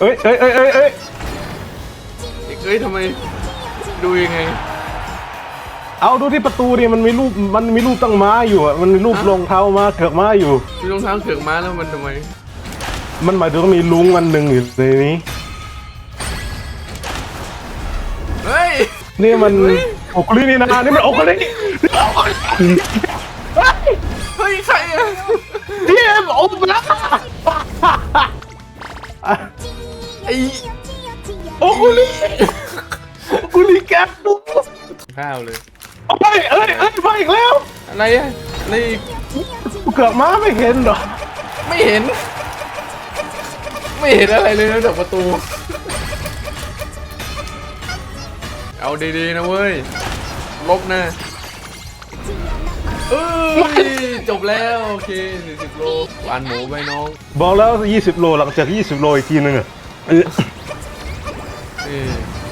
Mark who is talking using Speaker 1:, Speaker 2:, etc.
Speaker 1: เอ้ยเอ้ยเอ้ยเอ้ยเอ้ย
Speaker 2: เอ้ยทำไมดูยังไง
Speaker 1: เอาดูที่ประตูดิมันมีรูปมันมีรูปตั้งม้าอยู่อะมันมีรูป
Speaker 2: ฮะ
Speaker 1: รองเท้าม้าเกือกม้าอยู่
Speaker 2: มีรองเท้าเขือกม้าแล้วมันทำไม
Speaker 1: มันหมายถึงว่ามีลุงอันหนึ่งอยู่ในนี้
Speaker 2: เฮ้ย
Speaker 1: นี่มันโอกลินี่นะนี่มันโอกลิ
Speaker 2: เฮ้ยใครอะ
Speaker 1: พี่เอ็มโอกลิ
Speaker 2: ไอ้
Speaker 1: โอกลิโอกลิแกปปุ๊บ
Speaker 2: ข้าวเลย
Speaker 1: เอ้ยเอ้ยเอ้ยมาอีกแล้ว
Speaker 2: อะไรอะอะไรอีก
Speaker 1: เกือกม้าไม่เห็นเหรอ
Speaker 2: ไม่เห็น ไม่เห็นอะไรเลยนอกจากประตู เอาดีๆนะเว้ย ลบนะ เอ้ยจบแล้วโอเค40โลหวานหมูไปน้อง
Speaker 1: บอกแล้ว 20 โลหลังจาก 20 โลอีกทีนึงอะเออ
Speaker 2: เออ